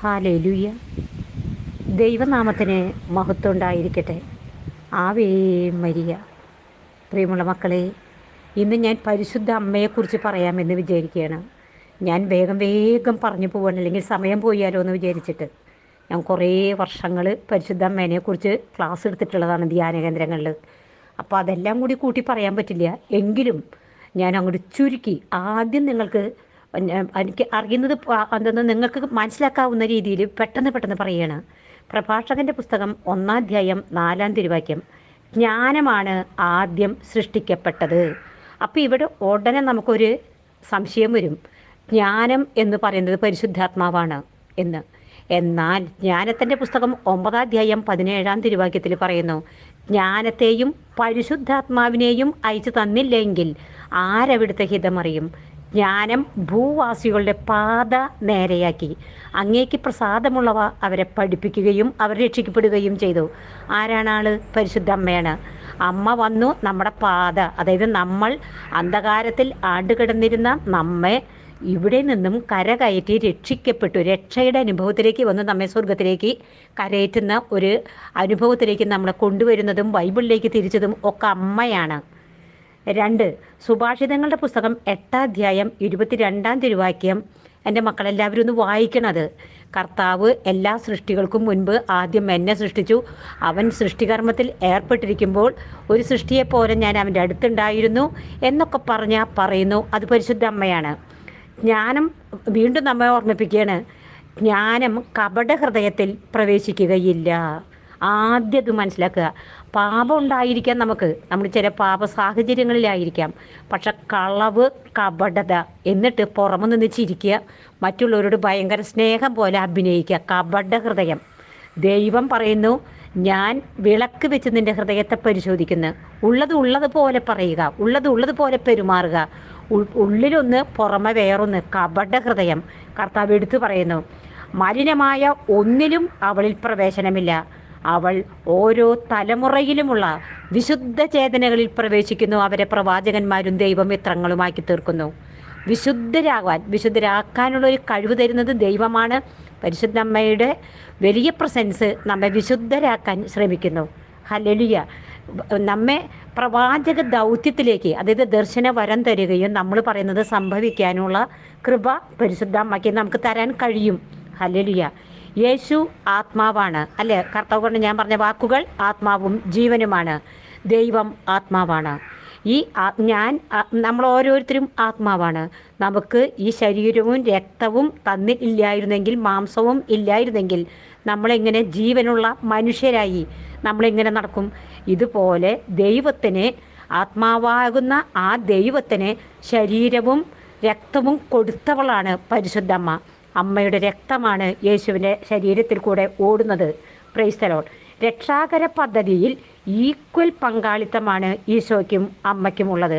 Hallelujah ദൈവനാമത്തിന് മഹത്വം ഉണ്ടായിരിക്കട്ടെ ആവേ മരിയ. പ്രിയമുള്ള മക്കളെ ഇന്ന് ഞാൻ പരിശുദ്ധ അമ്മയെക്കുറിച്ച് പറയാമെന്ന് വിചാരിക്കുകയാണ്. ഞാൻ വേഗം വേഗം പറഞ്ഞു പോവാണ് അല്ലെങ്കിൽ സമയം പോയാലോ എന്ന് വിചാരിച്ചിട്ട്. ഞാൻ കുറേ വർഷങ്ങൾ പരിശുദ്ധ അമ്മേനെക്കുറിച്ച് ക്ലാസ് എടുത്തിട്ടുള്ളതാണ് ധ്യാന കേന്ദ്രങ്ങളിൽ. അപ്പോൾ അതെല്ലാം കൂടി കൂട്ടി പറയാൻ പറ്റില്ല. എങ്കിലും ഞാൻ അങ്ങോട്ട് ചുരുക്കി ആദ്യം നിങ്ങൾക്ക് എനിക്ക് അറിയുന്നത് എന്തെന്ന് നിങ്ങൾക്ക് മനസ്സിലാക്കാവുന്ന രീതിയിൽ പെട്ടെന്ന് പെട്ടെന്ന് പറയുകയാണ്. പ്രഭാഷകന്റെ പുസ്തകം ഒന്നാം അധ്യായം നാലാം തിരുവാക്യം. ജ്ഞാനമാണ് ആദ്യം സൃഷ്ടിക്കപ്പെട്ടത്. അപ്പോൾ ഇവിടെ ഉടനെ നമുക്കൊരു സംശയം വരും. ജ്ഞാനം എന്ന് പറയുന്നത് പരിശുദ്ധാത്മാവാണ് എന്ന്. എന്നാൽ ജ്ഞാനത്തിന്റെ പുസ്തകം ഒമ്പതാം അധ്യായം പതിനേഴാം തിരുവാക്യത്തിൽ പറയുന്നു ജ്ഞാനത്തെയും പരിശുദ്ധാത്മാവിനെയും അയച്ചു തന്നില്ലെങ്കിൽ ആരവിടുത്തെ ഹിതമറിയും? ജ്ഞാനം ഭൂവാസികളുടെ പാത നേരെയാക്കി. അങ്ങേക്ക് പ്രസാദമുള്ളവ അവരെ പഠിപ്പിക്കുകയും അവർ രക്ഷിക്കപ്പെടുകയും ചെയ്തു. ആരാണ് ആൾ? പരിശുദ്ധ അമ്മയാണ്. അമ്മ വന്നു നമ്മുടെ പാത. അതായത് നമ്മൾ അന്ധകാരത്തിൽ ആണ്ടുകിടന്നിരുന്ന നമ്മെ ഇവിടെ നിന്നും കരകയറ്റി രക്ഷിക്കപ്പെട്ടു. രക്ഷയുടെ അനുഭവത്തിലേക്ക് വന്ന് നമ്മെ സ്വർഗത്തിലേക്ക് കരയറ്റുന്ന ഒരു അനുഭവത്തിലേക്ക് നമ്മളെ കൊണ്ടുവരുന്നതും ബൈബിളിലേക്ക് തിരിച്ചതും ഒക്കെ അമ്മയാണ്. രണ്ട് സുഭാഷിതങ്ങളുടെ പുസ്തകം എട്ടാം അധ്യായം ഇരുപത്തിരണ്ടാം തിരുവാക്യം. എന്റെ മക്കളെല്ലാവരും ഒന്ന് വായിക്കണത്. കർത്താവ് എല്ലാ സൃഷ്ടികൾക്കും മുൻപ് ആദ്യം എന്നെ സൃഷ്ടിച്ചു. അവൻ സൃഷ്ടികർമ്മത്തിൽ ഏർപ്പെട്ടിരിക്കുമ്പോൾ ഒരു സൃഷ്ടിയെപ്പോലെ ഞാൻ അവന്റെ അടുത്തുണ്ടായിരുന്നു എന്നൊക്കെ പറഞ്ഞാൽ പറയുന്നു. അത് പരിശുദ്ധ അമ്മയാണ്. ജ്ഞാനം വീണ്ടും നമ്മെ ഓർമ്മിപ്പിക്കുകയാണ്. ജ്ഞാനം കപട ഹൃദയത്തിൽ പ്രവേശിക്കുകയില്ല. ആദ്യം ഇത് മനസ്സിലാക്കുക. പാപം ഉണ്ടായിരിക്കാം നമുക്ക്. നമ്മൾ ചില പാപ സാഹചര്യങ്ങളിലായിരിക്കാം. പക്ഷെ കളവ് കപടത എന്നിട്ട് പുറമെ നിന്ന് ചിരിക്കുക മറ്റുള്ളവരോട് ഭയങ്കര സ്നേഹം പോലെ അഭിനയിക്കുക കപട ഹൃദയം. ദൈവം പറയുന്നു ഞാൻ വിളക്ക് വെച്ച് നിന്റെ ഹൃദയത്തെ പരിശോധിക്കുന്നു. ഉള്ളത് ഉള്ളത് പോലെ പറയുക ഉള്ളത് ഉള്ളത് പോലെ പെരുമാറുക ഉള്ളിലൊന്ന് പുറമെ വേറൊന്ന് കപട ഹൃദയം. കർത്താവ് എടുത്തു പറയുന്നു മലിനമായ ഒന്നിലും അവളിൽ പ്രവേശനമില്ല. അവൾ ഓരോ തലമുറയിലുമുള്ള വിശുദ്ധ ചേതനകളിൽ പ്രവേശിക്കുന്നു. അവരെ പ്രവാചകന്മാരും ദൈവമിത്രങ്ങളുമാക്കി തീർക്കുന്നു. വിശുദ്ധരാകാൻ വിശുദ്ധരാക്കാനുള്ള ഒരു കഴിവ് തരുന്നത് ദൈവമാണ്. പരിശുദ്ധ അമ്മയുടെ വലിയ പ്രസൻസ് നമ്മെ വിശുദ്ധരാക്കാൻ ശ്രമിക്കുന്നു. ഹലലിയ നമ്മെ പ്രവാചക ദൗത്യത്തിലേക്ക് അതായത് ദർശന വരം തരികയും നമ്മൾ പറയുന്നത് സംഭവിക്കാനുള്ള കൃപ പരിശുദ്ധ അമ്മയ്ക്ക് നമുക്ക് തരാൻ കഴിയും. ഹലലിയ യേശു ആത്മാവാണ്. അല്ലേ? കർത്താവ് കൊണ്ട് ഞാൻ പറഞ്ഞ വാക്കുകൾ ആത്മാവും ജീവനുമാണ്. ദൈവം ആത്മാവാണ്. ഈ ഞാൻ നമ്മൾ ഓരോരുത്തരും ആത്മാവാണ്. നമുക്ക് ഈ ശരീരവും രക്തവും തന്നില്ലായിരുന്നെങ്കിൽ മാംസവും ഇല്ലായിരുന്നെങ്കിൽ നമ്മളെങ്ങനെ ജീവനുള്ള മനുഷ്യരായി? നമ്മളെങ്ങനെ നടക്കും. ഇതുപോലെ ദൈവത്തിന് ആത്മാവാകുന്ന ആ ദൈവത്തിന് ശരീരവും രക്തവും കൊടുത്തവളാണ് പരിശുദ്ധമ്മ അമ്മയുടെ രക്തമാണ് യേശുവിന്റെ ശരീരത്തിൽ കൂടെ ഓടുന്നത്. പ്രൈസ്തലോൺ രക്ഷാകര പദ്ധതിയിൽ ഈക്വൽ പങ്കാളിത്തമാണ് ഈശോയ്ക്കും അമ്മയ്ക്കും ഉള്ളത്.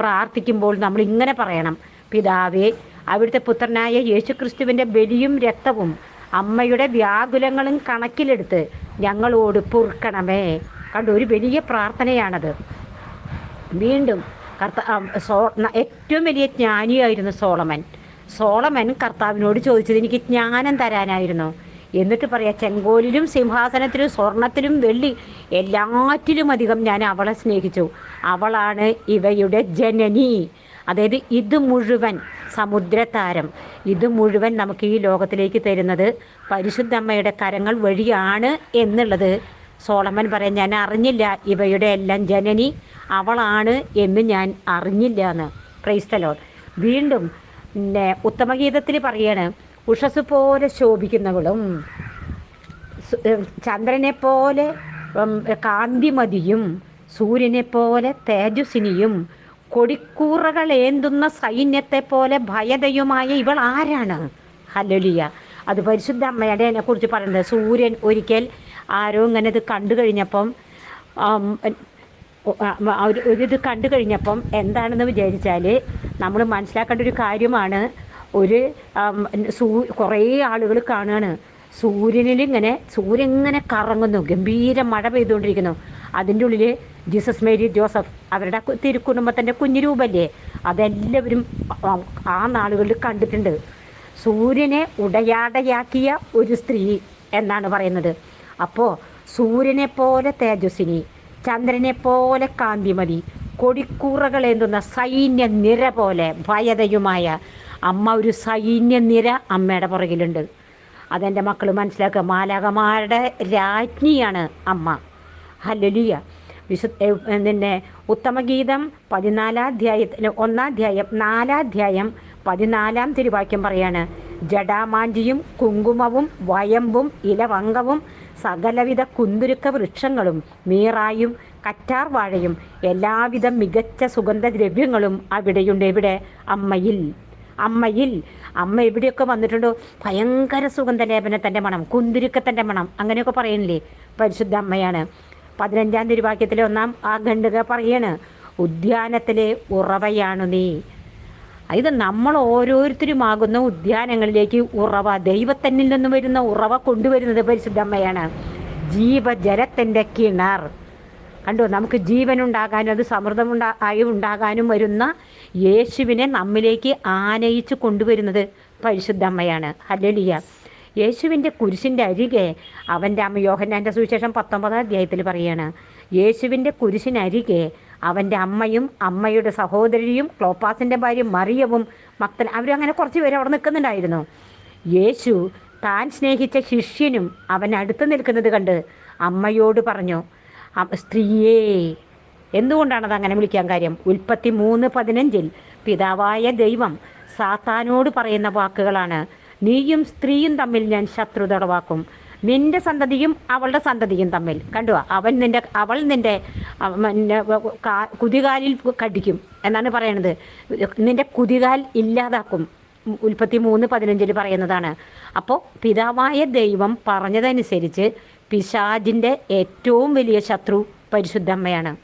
പ്രാർത്ഥിക്കുമ്പോൾ നമ്മൾ ഇങ്ങനെ പറയണം. പിതാവേ അവിടുത്തെ പുത്രനായ യേശു ക്രിസ്തുവിന്റെ ബലിയും രക്തവും അമ്മയുടെ വ്യാകുലങ്ങളും കണക്കിലെടുത്ത് ഞങ്ങളോട് പൊറുക്കണമേ. കണ്ടു ഒരു വലിയ പ്രാർത്ഥനയാണത്. വീണ്ടും കർത്ത സോ ഏറ്റവും വലിയ ജ്ഞാനിയായിരുന്നു സോളമൻ. സോളമൻ കർത്താവിനോട് ചോദിച്ചത് എനിക്ക് ജ്ഞാനം തരാനായിരുന്നോ. എന്നിട്ട് പറയാ ചെങ്കോലിലും സിംഹാസനത്തിലും സ്വർണത്തിലും വെള്ളി എല്ലാറ്റിലും അധികം ഞാൻ അവളെ സ്നേഹിച്ചു. അവളാണ് ഇവയുടെ ജനനി. അതായത് ഇത് മുഴുവൻ സമുദ്രതാരം. ഇത് മുഴുവൻ നമുക്ക് ഈ ലോകത്തിലേക്ക് തരുന്നത് പരിശുദ്ധമ്മയുടെ കരങ്ങൾ വഴിയാണ് എന്നുള്ളത് സോളമൻ പറയാൻ ഞാൻ അറിഞ്ഞില്ല ഇവയുടെ എല്ലാം ജനനി. അവളാണ് എന്ന് ഞാൻ അറിഞ്ഞില്ല എന്ന്. ക്രൈസ്തലോൾ വീണ്ടും പിന്നെ ഉത്തമഗീതത്തിൽ പറയാണ് ഉഷസ് പോലെ ശോഭിക്കുന്നവളും ചന്ദ്രനെ പോലെ കാന്തിമതിയും സൂര്യനെ പോലെ തേജസ്വിനിയും കൊടിക്കൂറകൾ ഏന്തുന്ന സൈന്യത്തെ പോലെ ഭയതയുമായ ഇവൾ ആരാണ്? ഹലലിയ അത് പരിശുദ്ധ അമ്മയുടെ എന്നെ കുറിച്ച് പറയുന്നത്. സൂര്യൻ ഒരിക്കൽ ആരോ ഇങ്ങനെ ഇത് കണ്ടു കഴിഞ്ഞപ്പം ഒരു ഇത് കണ്ടു കഴിഞ്ഞപ്പം എന്താണെന്ന് വിചാരിച്ചാൽ നമ്മൾ മനസ്സിലാക്കേണ്ട ഒരു കാര്യമാണ്. ഒരു സൂ കുറേ ആളുകൾ കാണുകയാണ് സൂര്യനിൽ ഇങ്ങനെ സൂര്യൻ ഇങ്ങനെ കറങ്ങുന്നു. ഗംഭീര മഴ പെയ്തുകൊണ്ടിരിക്കുന്നു. അതിന്റെ ഉള്ളിൽ ജീസസ് മേരി ജോസഫ് അവരുടെ തിരുക്കുടുംബത്തിന്റെ കുഞ്ഞു രൂപല്ലേ? അതെല്ലാവരും ആ നാളുകളിൽ കണ്ടിട്ടുണ്ട്. സൂര്യനെ ഉടയാടയാക്കിയ ഒരു സ്ത്രീ എന്നാണ് പറയുന്നത്. അപ്പോൾ സൂര്യനെ പോലെ തേജസ്വിനി ചന്ദ്രനെ പോലെ കാന്തിമതി കൊടിക്കൂറകളേന്തുന്ന സൈന്യ നിര പോലെ ഭയതയുമായ അമ്മ ഒരു സൈന്യ നിര അമ്മയുടെ പുറകിലുണ്ട്. അതെന്റെ മക്കൾ മനസ്സിലാക്കുക. മാലാകമാരുടെ രാജ്ഞിയാണ് അമ്മ. ഹല്ലലിയ. വിശു പിന്നെ ഉത്തമഗീതം പതിനാലാധ്യായത്തിൽ ഒന്നാധ്യായം നാലാധ്യായം പതിനാലാം തിരുവാക്യം പറയാണ്. ജഡാമാഞ്ചിയും കുങ്കുമവും വയമ്പും ഇലവങ്കവും സകലവിധ കുന്തുരുക്ക വൃക്ഷങ്ങളും മീറായും കറ്റാർ വാഴയും എല്ലാവിധ മികച്ച സുഗന്ധദ്രവ്യങ്ങളും അവിടെയുണ്ട്. എവിടെ? അമ്മയിൽ. അമ്മയിൽ. അമ്മ എവിടെയൊക്കെ വന്നിട്ടുണ്ടോ? ഭയങ്കര സുഗന്ധലേപനത്തിന്റെ മണം കുന്തിരുക്കത്തിന്റെ മണം അങ്ങനെയൊക്കെ പറയുന്നില്ലേ പരിശുദ്ധ അമ്മയാണ്. പതിനഞ്ചാം തിരുവാക്യത്തിലെ ഒന്നാം ആ ഖണ്ഡിക പറയാണ് ഉദ്യാനത്തിലെ ഉറവയാണു നീ. ഇത് നമ്മൾ ഓരോരുത്തരുമാകുന്ന ഉദ്യാനങ്ങളിലേക്ക് ഉറവ ദൈവത്തന്നിൽ നിന്ന് വരുന്ന ഉറവ കൊണ്ടുവരുന്നത് പരിശുദ്ധമ്മയാണ് ജീവജലത്തിന്റെ കിണർ. കണ്ടോ നമുക്ക് ജീവനുണ്ടാകാനും അത് സമൃദ്ധമുണ്ടാ ആയി ഉണ്ടാകാനും വരുന്ന യേശുവിനെ നമ്മിലേക്ക് ആനയിച്ച് കൊണ്ടുവരുന്നത് പരിശുദ്ധമ്മയാണ് ഹല്ലലിയ. യേശുവിന്റെ കുരിശിന്റെ അരികെ അവന്റെ അമ്മ യോഹന്നാന്റെ സുവിശേഷം പത്തൊമ്പതാം അധ്യായത്തിൽ പറയാണ് യേശുവിന്റെ കുരിശിനരികെ അവന്റെ അമ്മയും അമ്മയുടെ സഹോദരിയും ക്ലോപ്പാസിന്റെ ഭാര്യ മറിയവും മക്തൻ അവരങ്ങനെ കുറച്ച് പേര് അവിടെ നിൽക്കുന്നുണ്ടായിരുന്നു. യേശു താൻ സ്നേഹിച്ച ശിഷ്യനും അവൻ അടുത്ത് നിൽക്കുന്നത് കണ്ട് അമ്മയോട് പറഞ്ഞു "അ- സ്ത്രീയേ എന്തുകൊണ്ടാണത് അങ്ങനെ വിളിക്കാൻ കാര്യം? ഉൽപ്പത്തി മൂന്ന് പതിനഞ്ചിൽ പിതാവായ ദൈവം സാത്താനോട് പറയുന്ന വാക്കുകളാണ്. നീയും സ്ത്രീയും തമ്മിൽ ഞാൻ ശത്രുത ഉളവാക്കും നിന്റെ സന്തതിയും അവളുടെ സന്തതിയും തമ്മിൽ. കണ്ടു അവൻ നിന്റെ അവൾ നിന്റെ കുതികാലിൽ കടിക്കും. എന്നാണ് പറയണത്. നിന്റെ കുതികാൽ ഇല്ലാതാക്കും. ഉൽപ്പത്തി മൂന്ന് പതിനഞ്ചിൽ പറയുന്നതാണ്. അപ്പോൾ പിതാവായ ദൈവം പറഞ്ഞതനുസരിച്ച് പിശാജിന്റെ ഏറ്റവും വലിയ ശത്രു പരിശുദ്ധമ്മയാണ്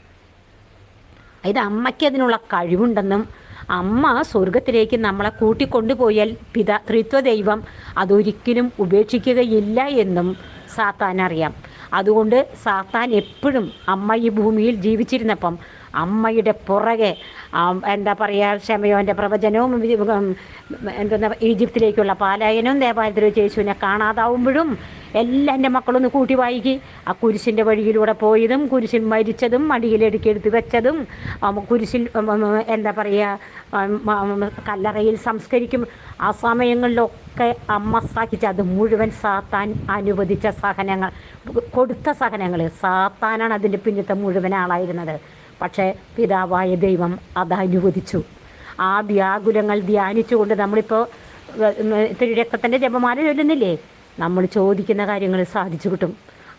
ഇത് അമ്മയ്ക്ക് അതിനുള്ള കഴിവുണ്ടെന്നും അമ്മ സ്വർഗത്തിലേക്ക് നമ്മളെ കൂട്ടിക്കൊണ്ടുപോയാൽ പിതാ ത്രിത്വ ദൈവം അതൊരിക്കലും ഉപേക്ഷിക്കുകയില്ല എന്നും സാത്താൻ അറിയാം. അതുകൊണ്ട് സാത്താൻ എപ്പോഴും അമ്മ ഈ ഭൂമിയിൽ ജീവിച്ചിരുന്നപ്പം അമ്മയുടെ പുറകെ എന്താ പറയുക ക്ഷമയോന്റെ പ്രവചനവും എന്താ ഈജിപ്തിലേക്കുള്ള പാലായനവും ദേവാലയത്തിൽ വെച്ച് യേശുവിനെ കാണാതാവുമ്പോഴും എല്ലാം എന്റെ മക്കളൊന്ന് കൂട്ടി വായിക്കി. ആ കുരിശിന്റെ വഴിയിലൂടെ പോയതും കുരിശിൽ മരിച്ചതും മടിയിലെടുക്കെടുത്ത് വെച്ചതും ഉം, കുരിശിൽ എന്താ പറയുക കല്ലറയിൽ സംസ്കരിക്കും. ആ സമയങ്ങളിലൊക്കെ അമ്മ സഹിച്ച അത് മുഴുവൻ സാത്താൻ അനുവദിച്ച സഹനങ്ങൾ കൊടുത്ത സഹനങ്ങൾ. സാത്താനാണ് അതിന്റെ പിന്നത്തെ മുഴുവൻ ആളായിരുന്നത്. പക്ഷേ പിതാവായ ദൈവം അത് അനുവദിച്ചു. ആ വ്യാകുലങ്ങൾ ധ്യാനിച്ചുകൊണ്ട് നമ്മളിപ്പോൾ തിരുരക്തത്തിന്റെ ജപമാല ചൊല്ലുന്നില്ലേ? നമ്മൾ ചോദിക്കുന്ന കാര്യങ്ങൾ സാധിച്ചു കിട്ടും.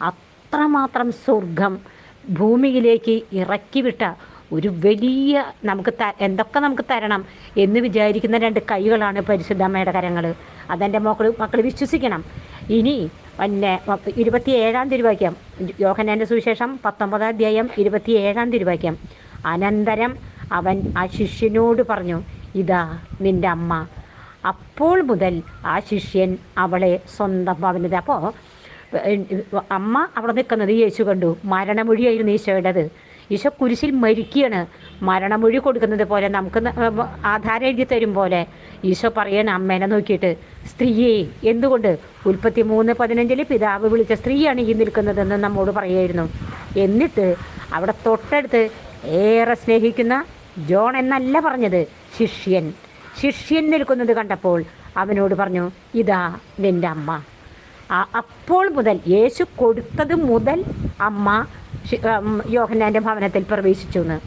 അത്രമാത്രം സ്വർഗം ഭൂമിയിലേക്ക് ഇറക്കി വിട്ട ഒരു വലിയ നമുക്ക് ത എന്തൊക്കെ നമുക്ക് തരണം എന്ന് വിചാരിക്കുന്ന രണ്ട് കൈകളാണ് പരിശുദ്ധമ്മയുടെ കരങ്ങൾ അതെന്റെ മക്കൾ മക്കൾ വിശ്വസിക്കണം. ഇനി പിന്നെ ഇരുപത്തി ഏഴാം തിരുവാക്യം യോഹനാന്റെ സുവിശേഷം പത്തൊമ്പതാം അധ്യായം ഇരുപത്തി ഏഴാം തിരുവാക്യം അനന്തരം അവൻ ആ ശിഷ്യനോട് പറഞ്ഞു ഇതാ നിന്റെ അമ്മ. അപ്പോൾ മുതൽ ആ ശിഷ്യൻ അവളെ സ്വന്തം ഭവനത് അപ്പോൾ അമ്മ അവിടെ നിൽക്കുന്നത് യേശു കണ്ടു. മരണമൊഴിയായിരുന്നു ഈശോയുടേത്. ഈശോ കുരിശിൽ മരിക്കുകയാണ്. മരണമൊഴി കൊടുക്കുന്നത് പോലെ നമുക്ക് ആധാരം എഴുതി തരും പോലെ ഈശോ പറയണം അമ്മേനെ നോക്കിയിട്ട് സ്ത്രീയെ എന്തുകൊണ്ട് ഉൽപ്പത്തി മൂന്ന് പതിനഞ്ചിൽ പിതാവ് വിളിച്ച സ്ത്രീയാണ് ഈ നിൽക്കുന്നതെന്ന് നമ്മോട് പറയായിരുന്നു. എന്നിട്ട് അവിടെ തൊട്ടടുത്ത് ഏറെ സ്നേഹിക്കുന്ന ജോൺ എന്നല്ല പറഞ്ഞത് ശിഷ്യൻ. ശിഷ്യൻ നിൽക്കുന്നത് കണ്ടപ്പോൾ അവനോട് പറഞ്ഞു ഇതാ നിന്റെ അമ്മ. അപ്പോൾ മുതൽ യേശു കൊടുത്തത് മുതൽ അമ്മ യോഹന്നാന്റെ ഭവനത്തിൽ പ്രവേശിച്ചു എന്ന്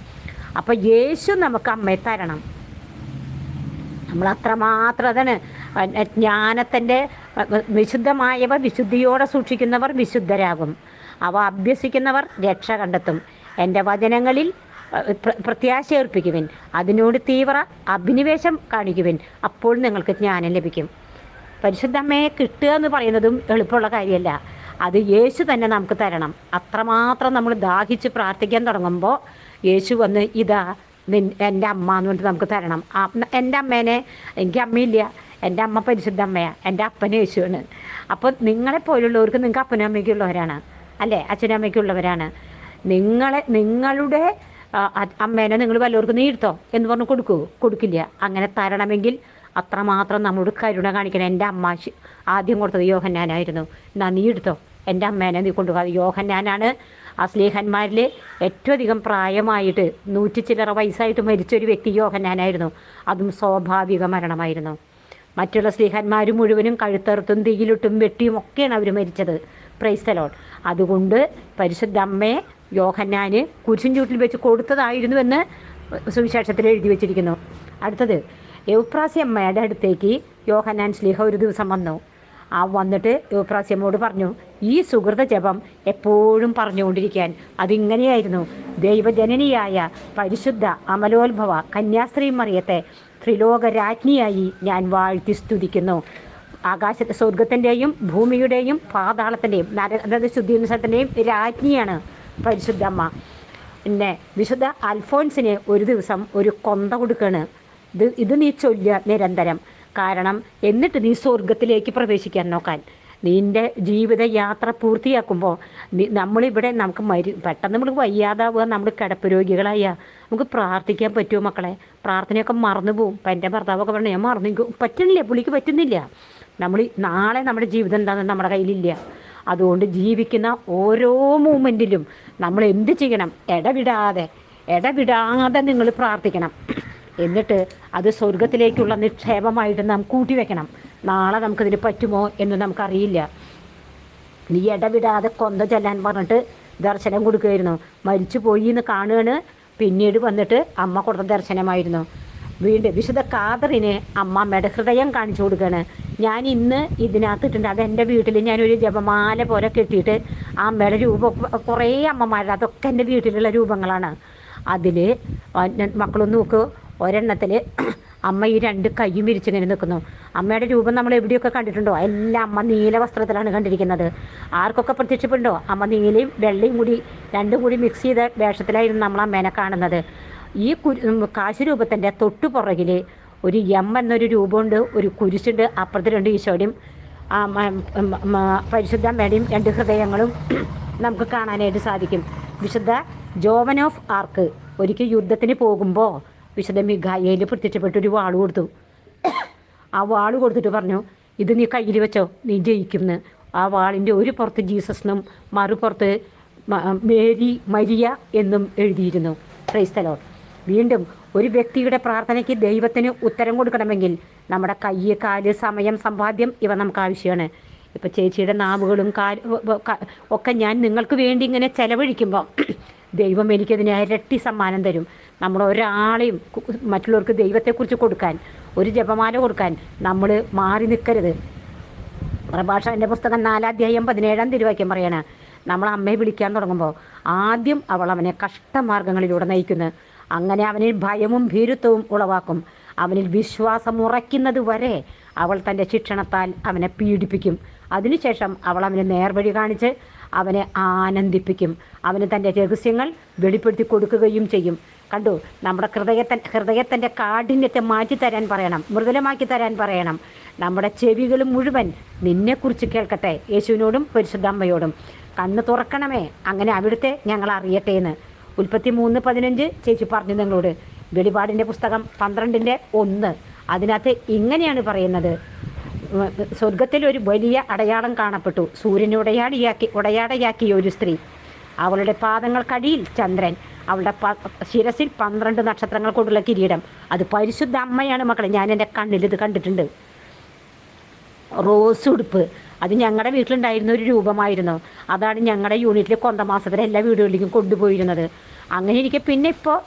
അപ്പോൾ യേശു നമുക്ക് അമ്മയെ തരണം. നമ്മൾ അത്രമാത്രം തന്നെ ജ്ഞാനത്തിന്റെ വിശുദ്ധമായവ വിശുദ്ധിയോടെ സൂക്ഷിക്കുന്നവർ വിശുദ്ധരാകും. അവ അഭ്യസിക്കുന്നവർ രക്ഷ കണ്ടെത്തും. എന്റെ വചനങ്ങളിൽ അഹ്, പ്രത്യാശ ഏർപ്പിക്കുവിൻ അതിനോട് തീവ്ര അഭിനിവേശം കാണിക്കുവിൻ. അപ്പോൾ നിങ്ങൾക്ക് ജ്ഞാനം ലഭിക്കും. പരിശുദ്ധമ്മയെ കിട്ടുക എന്ന് പറയുന്നതും എളുപ്പമുള്ള കാര്യമല്ല. അത് യേശു തന്നെ നമുക്ക് തരണം. അത്രമാത്രം നമ്മൾ ദാഹിച്ച് പ്രാർത്ഥിക്കാൻ തുടങ്ങുമ്പോൾ യേശു വന്ന് ഇതാ നിൻ എന്റെ അമ്മ എന്ന് പറഞ്ഞിട്ട് നമുക്ക് തരണം. എന്റെ അമ്മേനെ എനിക്ക് അമ്മയില്ല. എന്റെ അമ്മ പരിശുദ്ധ അമ്മയാണ് എന്റെ അപ്പന് യേശുവാണ്. അപ്പോൾ നിങ്ങളെപ്പോലുള്ളവർക്ക് നിങ്ങൾക്ക് അപ്പനും അമ്മയ്ക്കുള്ളവരാണ് അല്ലേ? അച്ഛനും അമ്മയ്ക്കുള്ളവരാണ് നിങ്ങളെ നിങ്ങളുടെ അമ്മേനെ നിങ്ങൾ വല്ലവർക്കും നീർത്തോ എന്ന് പറഞ്ഞ് കൊടുക്കൂ. കൊടുക്കില്ല. അങ്ങനെ തരണമെങ്കിൽ അത്രമാത്രം നമ്മളോട് കരുണ കാണിക്കണം. എന്റെ അമ്മ ആദ്യം കൊടുത്തത് യോഹന്നാനായിരുന്നു. എന്നാ നീ എടുത്തോ? എന്റെ അമ്മേനെ നീ കൊണ്ടുപോകാതെ യോഹന്നാനാണ് ആ സ്ലീഹന്മാരിൽ ഏറ്റവും അധികം പ്രായമായിട്ട് നൂറ്റി ചില്ലറ വയസ്സായിട്ട് മരിച്ചൊരു വ്യക്തി യോഹന്നാനായിരുന്നു അതും സ്വാഭാവിക മരണമായിരുന്നു. മറ്റുള്ള സ്ലീഹന്മാർ മുഴുവനും കഴുത്തറുത്തും തീയിലിട്ടും വെട്ടിയും ഒക്കെയാണ് അവർ മരിച്ചത്. പ്രൈസ്തലോൺ അതുകൊണ്ട് പരിശുദ്ധ അമ്മയെ യോഹന്നാന് കുരിശും ചൂട്ടിൽ വെച്ച് കൊടുത്തതായിരുന്നുവെന്ന് സുവിശേഷത്തിൽ എഴുതി വെച്ചിരിക്കുന്നു. അടുത്തത് യൗപ്രാസി അമ്മയുടെ അടുത്തേക്ക് യോഹന്നാൻ സ്ലീഹ ഒരു ദിവസം വന്നു. ആ വന്നിട്ട് യുവപ്രാസ്യമ്മോട് പറഞ്ഞു ഈ സുഹൃത ജപം എപ്പോഴും പറഞ്ഞുകൊണ്ടിരിക്കാൻ അതിങ്ങനെയായിരുന്നു. ദൈവജനനിയായ പരിശുദ്ധ അമലോത്ഭവ കന്യാസ്ത്രീ മറിയത്തെ ത്രിലോകരാജ്ഞിയായി ഞാൻ വാഴ്ത്തി സ്തുതിക്കുന്നു. ആകാശ സ്വർഗത്തിന്റെയും ഭൂമിയുടെയും പാതാളത്തിന്റെയും നര അതായത് ശുദ്ധീകരണത്തിന്റെയും രാജ്ഞിയാണ് പരിശുദ്ധ അമ്മ. പിന്നെ വിശുദ്ധ അൽഫോൻസിന് ഒരു ദിവസം ഒരു കൊന്ത കൊടുക്കാണ്. ഇത് ഇത് നീ ചൊല്ലുക നിരന്തരം. കാരണം എന്നിട്ട് നീ സ്വർഗത്തിലേക്ക് പ്രവേശിക്കാൻ നോക്കാൻ. നിന്റെ ജീവിത യാത്ര പൂർത്തിയാക്കുമ്പോൾ നമ്മളിവിടെ നമുക്ക് മരി പെട്ടെന്ന് നമ്മൾ വയ്യാതാവുക നമ്മൾ കിടപ്പ് രോഗികളായ നമുക്ക് പ്രാർത്ഥിക്കാൻ പറ്റുമോ മക്കളെ? പ്രാർത്ഥനയൊക്കെ മറന്നു പോകും ഇപ്പം എന്റെ ഭർത്താവൊക്കെ പറഞ്ഞു ഞാൻ മറന്നു പറ്റുന്നില്ല പുള്ളിക്ക് പറ്റുന്നില്ല. നമ്മൾ നാളെ നമ്മുടെ ജീവിതം എന്താണെന്ന് നമ്മുടെ കയ്യിലില്ല. അതുകൊണ്ട് ജീവിക്കുന്ന ഓരോ മൂമെന്റിലും നമ്മൾ എന്ത് ചെയ്യണം? ഇടവിടാതെ ഇടവിടാതെ നിങ്ങൾ പ്രാർത്ഥിക്കണം. എന്നിട്ട് അത് സ്വർഗത്തിലേക്കുള്ള നിക്ഷേപമായിട്ട് നാം കൂട്ടിവെക്കണം. നാളെ നമുക്കിതിന് പറ്റുമോ എന്ന് നമുക്കറിയില്ല. നീ ഇടവിടാതെ കൊന്ത ചെല്ലാൻ പറഞ്ഞിട്ട് ദർശനം കൊടുക്കുകയായിരുന്നു മരിച്ചു പോയി എന്ന് കാണുകയാണ്. പിന്നീട് വന്നിട്ട് അമ്മ കൊടുത്ത ദർശനമായിരുന്നു. വീണ്ടും വിശുദ്ധ കാതറിന് അമ്മ മെടഹൃദയം കാണിച്ചു കൊടുക്കുകയാണ്. ഞാൻ ഇന്ന് ഇതിനകത്തിട്ടുണ്ട് അത് എന്റെ വീട്ടിൽ ഞാനൊരു ജപമാല പോലെ കെട്ടിയിട്ട് ആ മെട രൂപം കുറേ അമ്മമാരുടെ അതൊക്കെ എന്റെ വീട്ടിലുള്ള രൂപങ്ങളാണ്. അതിൽ മക്കളൊന്നും നോക്കൂ. ഒരെണ്ണത്തിൽ അമ്മ ഈ രണ്ട് കൈയും വിരിച്ചിങ്ങനെ നിൽക്കുന്നു അമ്മയുടെ രൂപം നമ്മൾ എവിടെയൊക്കെ കണ്ടിട്ടുണ്ടോ? എല്ലാം അമ്മ നീല വസ്ത്രത്തിലാണ് കണ്ടിരിക്കുന്നത്. ആർക്കൊക്കെ പ്രത്യക്ഷപ്പെടുണ്ടോ അമ്മ നീലയും വെള്ളയും കൂടി രണ്ടും കൂടി മിക്സ് ചെയ്ത വേഷത്തിലായിരുന്നു നമ്മൾ അമ്മേനെ കാണുന്നത്. ഈ കുരു കാശുരൂപത്തിന്റെ തൊട്ടു പുറകിൽ ഒരു എം എന്നൊരു രൂപമുണ്ട് ഒരു കുരിശുണ്ട്. അപ്പുറത്ത് രണ്ട് ഈശോടെയും പരിശുദ്ധ അമ്മയുടെയും രണ്ട് ഹൃദയങ്ങളും നമുക്ക് കാണാനായിട്ട് സാധിക്കും. വിശുദ്ധ ജോവൻ ഓഫ് ആർക്ക് ഒരിക്കൽ യുദ്ധത്തിന് പോകുമ്പോൾ വിശുദ്ധ മിഖായേൽ പ്രത്യക്ഷപ്പെട്ട് ഒരു വാൾ കൊടുത്തു. ആ വാൾ കൊടുത്തിട്ട് പറഞ്ഞു ഇത് നീ കയ്യിൽ വെച്ചോ നീ ജയിക്കുമെന്ന് ആ വാളിന്റെ ഒരു പുറത്ത് ജീസസ് എന്നും മറുപുറത്ത് മേരി മരിയ എന്നും എഴുതിയിരുന്നു. ക്രൈസ്തലോ വീണ്ടും ഒരു വ്യക്തിയുടെ പ്രാർത്ഥനയ്ക്ക് ദൈവത്തിന് ഉത്തരം കൊടുക്കണമെങ്കിൽ നമ്മുടെ കയ്യ് കാൽ സമയം സമ്പാദ്യം ഇവ നമുക്ക് ആവശ്യമാണ്. ഇപ്പോൾ ചേച്ചിയുടെ നാവുകളും കാൽ വ- വ- ക- ഒക്കെ ഞാൻ നിങ്ങൾക്ക് വേണ്ടി ഇങ്ങനെ ചെലവഴിക്കുമ്പോൾ ദൈവം എനിക്കതിന് ഇരട്ടി സമ്മാനം തരും. നമ്മൾ ഒരാളെയും മറ്റുള്ളവർക്ക് ദൈവത്തെക്കുറിച്ച് കൊടുക്കാൻ ഒരു ജപമാല കൊടുക്കാൻ നമ്മൾ മാറി നിൽക്കരുത് പ്രഭാഷകന്റെ പുസ്തകം നാലാധ്യായം പതിനേഴാം തിരുവാക്യം പറയണ. നമ്മൾ അമ്മയെ വിളിക്കാൻ തുടങ്ങുമ്പോൾ ആദ്യം അവൾ അവനെ കഷ്ടമാർഗങ്ങളിലൂടെ നയിക്കുന്നു. അങ്ങനെ അവനിൽ ഭയവും ഭീരുത്വവും ഉളവാക്കും. അവനിൽ വിശ്വാസം ഉറയ്ക്കുന്നത് വരെ അവൾ തന്റെ ശിക്ഷണത്താൽ അവനെ പീഡിപ്പിക്കും. അതിനുശേഷം അവൾ അവനെ നേർവഴി കാണിച്ച് അവനെ ആനന്ദിപ്പിക്കും. അവന് തന്റെ രഹസ്യങ്ങൾ വെളിപ്പെടുത്തി കൊടുക്കുകയും ചെയ്യും. കണ്ടു? നമ്മുടെ ഹൃദയത്തെ ഹൃദയത്തിന്റെ കാഠിന്യത്തെ മാറ്റി തരാൻ പറയണം. മൃദുലമാക്കി തരാൻ പറയണം. നമ്മുടെ ചെവികൾ മുഴുവൻ നിന്നെക്കുറിച്ച് കേൾക്കട്ടെ. യേശുവിനോടും പരിശുദ്ധാമ്മയോടും കണ്ണ് തുറക്കണമേ. അങ്ങനെ അവിടുത്തെ ഞങ്ങൾ അറിയട്ടെ എന്ന്. ഉൽപ്പത്തി മൂന്ന് പതിനഞ്ച് ചേച്ചി പറഞ്ഞു നിങ്ങളോട്. വെളിപാടിന്റെ പുസ്തകം പന്ത്രണ്ടിന്റെ ഒന്ന്. അതിനകത്ത് ഇങ്ങനെയാണ് പറയുന്നത്. ഒരു വലിയ അടയാളം കാണപ്പെട്ടു. സൂര്യനെ ഉടയാടിയാക്കി ഉടയാടയാക്കിയ ഒരു സ്ത്രീ. അവളുടെ പാദങ്ങൾക്കടിയിൽ ചന്ദ്രൻ. അവളുടെ ശിരസിൽ പന്ത്രണ്ട് നക്ഷത്രങ്ങൾ കൊണ്ടുള്ള കിരീടം. അത് പരിശുദ്ധ അമ്മയാണ് മക്കളെ. ഞാൻ എന്റെ കണ്ണിൽ ഇത് കണ്ടിട്ടുണ്ട്. റോസ് ഉടുപ്പ്. അത് ഞങ്ങളുടെ വീട്ടിലുണ്ടായിരുന്ന ഒരു രൂപമായിരുന്നു. അതാണ് ഞങ്ങളുടെ യൂണിറ്റിൽ കൊന്തമാസത്തിൽ എല്ലാ വീടുകളിലേക്കും കൊണ്ടുപോയിരുന്നത്. അങ്ങനെ ഇരിക്കെ പിന്നെ ഇപ്പോൾ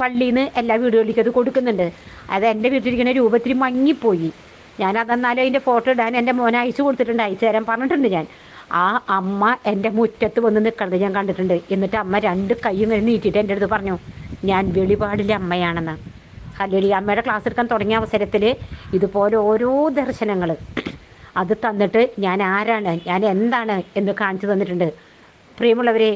പള്ളിയിൽ നിന്ന് എല്ലാ വീടുകളിലേക്കും അത് കൊടുക്കുന്നുണ്ട്. അത് എന്റെ വീട്ടിലിരിക്കുന്ന രൂപത്തിൽ മങ്ങിപ്പോയി. ഞാൻ അതെന്നാലും അതിന്റെ ഫോട്ടോ ഇടാൻ എന്റെ മോനെ അയച്ചു കൊടുത്തിട്ടുണ്ട് അയച്ചു തരാൻ പറഞ്ഞിട്ടുണ്ട് ഞാൻ. ആ അമ്മ എന്റെ മുറ്റത്ത് വന്ന് നിൽക്കുന്നത് ഞാൻ കണ്ടിട്ടുണ്ട്. എന്നിട്ട് അമ്മ രണ്ട് കൈയും കഴിഞ്ഞ് നീട്ടിയിട്ട് എന്റെ അടുത്ത് പറഞ്ഞു ഞാൻ വെളിപാടിലെ അമ്മയാണെന്ന്. ഹല്ലേലൂയ അമ്മയുടെ ക്ലാസ് എടുക്കാൻ തുടങ്ങിയ അവസരത്തിൽ ഇതുപോലെ ഓരോ ദർശനങ്ങൾ അത് തന്നിട്ട് ഞാൻ ആരാണ് ഞാൻ എന്താണ് എന്ന് കാണിച്ചു തന്നിട്ടുണ്ട്. പ്രിയമുള്ളവരെ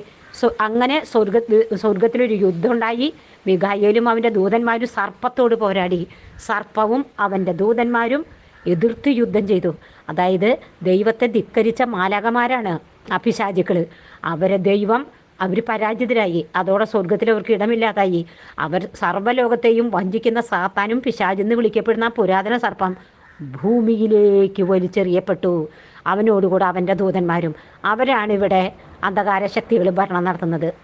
അങ്ങനെ സ്വർഗ സ്വർഗത്തിലൊരു യുദ്ധം ഉണ്ടായി മിഖായേലും അവന്റെ ദൂതന്മാരും സർപ്പത്തോട് പോരാടി. സർപ്പവും അവന്റെ ദൂതന്മാരും എതിർത്ത് യുദ്ധം ചെയ്തു. അതായത് ദൈവത്തെ ധിക്കരിച്ച മാലാകമാരാണ് അപിശാചുക്കൾ അവരെ ദൈവം അവർ പരാജിതരായി. അതോടെ സ്വർഗത്തിൽ അവർക്ക് ഇടമില്ലാതായി. അവർ സർവലോകത്തെയും വഞ്ചിക്കുന്ന സാത്താനും പിശാചെന്ന് വിളിക്കപ്പെടുന്ന പുരാതന സർപ്പം ഭൂമിയിലേക്ക് വലിച്ചെറിയപ്പെട്ടു. അവനോടുകൂടെ അവന്റെ ദൂതന്മാരും. അവരാണ് ഇവിടെ അന്ധകാര ശക്തികൾ ഭരണം നടത്തുന്നത്.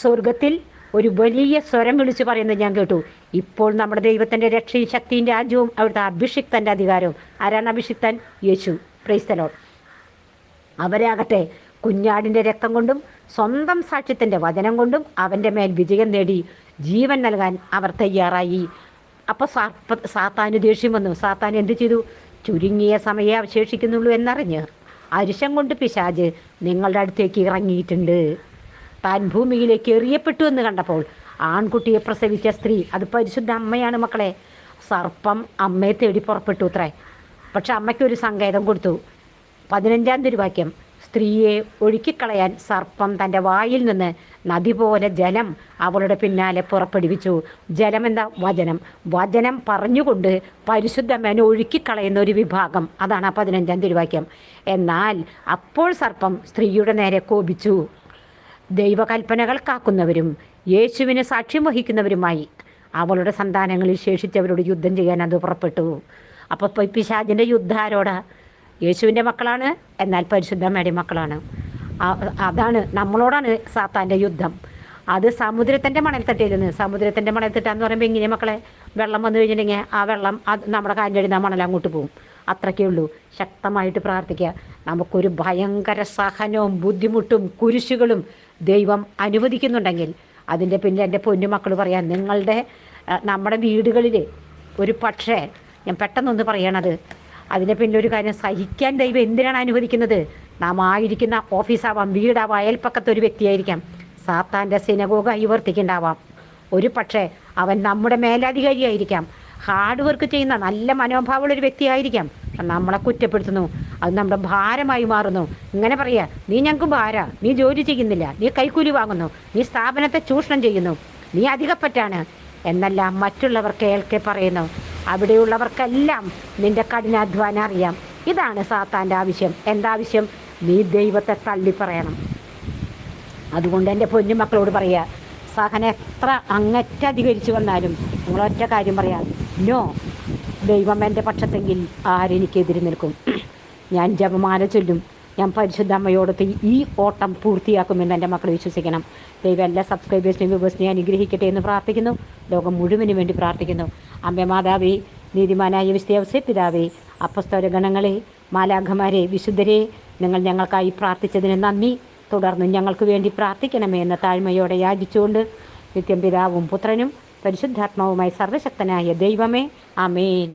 സ്വർഗത്തിൽ ഒരു വലിയ സ്വരം വിളിച്ചു പറയുന്നത് ഞാൻ കേട്ടു. ഇപ്പോൾ നമ്മുടെ ദൈവത്തിന്റെ രക്ഷയും ശക്തിയും രാജ്യവും അവിടുത്തെ അഭിഷിക്തന്റെ അധികാരവും. ആരാണ് അഭിഷിക്തൻ? യേശു. ക്രൈസ്തലോൺ അവരാകട്ടെ കുഞ്ഞാടിന്റെ രക്തം കൊണ്ടും സ്വന്തം സാക്ഷ്യത്തിന്റെ വചനം കൊണ്ടും അവന്റെ മേൽ വിജയം നേടി ജീവൻ നൽകാൻ അവർ തയ്യാറായി. അപ്പോൾ സാർപ്പ സാത്താന് ദേഷ്യം വന്നു. സാത്താൻ എന്ത് ചെയ്തു? ചുരുങ്ങിയ സമയം അവശേഷിക്കുന്നുള്ളൂ എന്നറിഞ്ഞ് അരിശം കൊണ്ട് പിശാജ് നിങ്ങളുടെ അടുത്തേക്ക് ഇറങ്ങിയിട്ടുണ്ട്. താൻ ഭൂമിയിലേക്ക് എറിയപ്പെട്ടു എന്ന് കണ്ടപ്പോൾ ആൺകുട്ടിയെ പ്രസവിച്ച സ്ത്രീ അത് പരിശുദ്ധ അമ്മയാണ് മക്കളെ. സർപ്പം അമ്മയെ തേടി പുറപ്പെട്ടു അത്രേ. പക്ഷെ അമ്മയ്ക്കൊരു സങ്കേതം കൊടുത്തു. പതിനഞ്ചാം തിരുവാക്യം സ്ത്രീയെ ഒഴുക്കിക്കളയാൻ സർപ്പം തന്റെ വായിൽ നിന്ന് നദി പോലെ ജലം അവളുടെ പിന്നാലെ പുറപ്പെടുവിച്ചു. ജലം എന്താ? വചനം. വചനം പറഞ്ഞുകൊണ്ട് പരിശുദ്ധമേനെ ഒഴുക്കിക്കളയുന്ന ഒരു വിഭാഗം. അതാണ് ആ പതിനഞ്ചാം തിരുവാക്യം. എന്നാൽ അപ്പോൾ സർപ്പം സ്ത്രീയുടെ നേരെ കോപിച്ചു. ദൈവകൽപ്പനകൾ കാക്കുന്നവരും യേശുവിന് സാക്ഷ്യം വഹിക്കുന്നവരുമായി അവളുടെ സന്താനങ്ങളിൽ ശേഷിച്ചവരോട് യുദ്ധം ചെയ്യാൻ അത് പുറപ്പെട്ടു. അപ്പോൾ പിശാജിന്റെ യുദ്ധം ആരോടാ? യേശുവിന്റെ മക്കളാണ് എന്നാൽ പരിശുദ്ധമ്മയുടെ മക്കളാണ്. അതാണ് നമ്മളോടാണ് സാത്താന്റെ യുദ്ധം. അത് സമുദ്രത്തിന്റെ മണൽത്തട്ടിയിൽ നിന്ന് സമുദ്രത്തിന്റെ മണൽത്തട്ടാന്ന് പറയുമ്പോൾ ഇങ്ങനെ മക്കളെ? വെള്ളം വന്നു കഴിഞ്ഞിട്ടുണ്ടെങ്കിൽ ആ വെള്ളം അത് നമ്മുടെ കാലിന്റെ മണൽ അങ്ങോട്ട് പോകും. അത്രയ്ക്കേ ഉള്ളൂ. ശക്തമായിട്ട് പ്രാർത്ഥിക്കുക. നമുക്കൊരു ഭയങ്കര സഹനവും ബുദ്ധിമുട്ടും കുരിശുകളും ദൈവം അനുവദിക്കുന്നുണ്ടെങ്കിൽ അതിന്റെ പിന്നിൽ എന്റെ പൊന്നുമക്കൾ പറയാം നിങ്ങളുടെ നമ്മുടെ വീടുകളിൽ ഒരു പക്ഷേ ഞാൻ പെട്ടെന്നൊന്ന് പറയണത് അതിന്റെ പിന്നിൽ ഒരു കാര്യം സഹിക്കാൻ ദൈവം എന്തിനാണ് അനുവദിക്കുന്നത്? നാം ആയിരിക്കുന്ന ഓഫീസാവാം വീടാവാം അയൽപ്പക്കത്തെ ഒരു വ്യക്തിയായിരിക്കാം. സാത്താന്റെ സിനഗോഗ ഇവർത്തിക്കുണ്ടാവാം ഒരു പക്ഷേ അവൻ നമ്മുടെ മേലധികാരിയായിരിക്കാം. ഹാർഡ് വർക്ക് ചെയ്യുന്ന നല്ല മനോഭാവമുള്ള ഒരു വ്യക്തിയായിരിക്കാം. നമ്മളെ കുറ്റപ്പെടുത്തുന്നു. അത് നമ്മുടെ ഭാരമായി മാറുന്നു. ഇങ്ങനെ പറയുക നീ ഞങ്ങൾക്ക് ഭാര. നീ ജോലി ചെയ്യുന്നില്ല. നീ കൈക്കൂലി വാങ്ങുന്നു. നീ സ്ഥാപനത്തെ ചൂഷണം ചെയ്യുന്നു. നീ അധികപ്പറ്റാണ് എന്നല്ല മറ്റുള്ളവർ കേൾക്കെ പറയുന്നു. അവിടെയുള്ളവർക്കെല്ലാം നിന്റെ കഠിനാധ്വാനം അറിയാം. ഇതാണ് സാത്താന്റെ ആവശ്യം. എന്താവശ്യം നീ ദൈവത്തെ തള്ളി പറയണം. അതുകൊണ്ട് എന്റെ പൊന്നു മക്കളോട് പറയുക സഹന എത്ര അങ്ങറ്റ അധികരിച്ചു വന്നാലും നിങ്ങളൊറ്റ കാര്യം പറയാം. നോ. ദൈവം എന്റെ പക്ഷത്തെങ്കിൽ ആരെനിക്കെതിരെ നിൽക്കും? ഞാൻ ജപമാല ചൊല്ലും. ഞാൻ പരിശുദ്ധ അമ്മയോടൊത്ത് ഈ ഓട്ടം പൂർത്തിയാക്കുമെന്ന് എന്റെ മക്കൾ വിശ്വസിക്കണം. ദൈവം എല്ലാ സബ്സ്ക്രൈബേഴ്സിനെയും വ്യൂവേഴ്സിനെയും അനുഗ്രഹിക്കട്ടെ എന്ന് പ്രാർത്ഥിക്കുന്നു. ലോകം മുഴുവനും വേണ്ടി പ്രാർത്ഥിക്കുന്നു. അമ്മ മാതാവേ നീതിമാനായ വിസ്തയാവസെ പിതാവേ അപ്പസ്തോര ഗണങ്ങളെ മാലാഖമാരെ വിശുദ്ധരെ നിങ്ങൾ ഞങ്ങൾക്കായി പ്രാർത്ഥിച്ചതിന് നന്ദി. തുടർന്ന് ഞങ്ങൾക്ക് വേണ്ടി പ്രാർത്ഥിക്കണമേ എന്ന താഴ്മയോടെ യാചിച്ചുകൊണ്ട് നിത്യം പിതാവും പുത്രനും പരിശുദ്ധാത്മാവുമായി സർവശക്തനായ ദൈവമേ ആമേൻ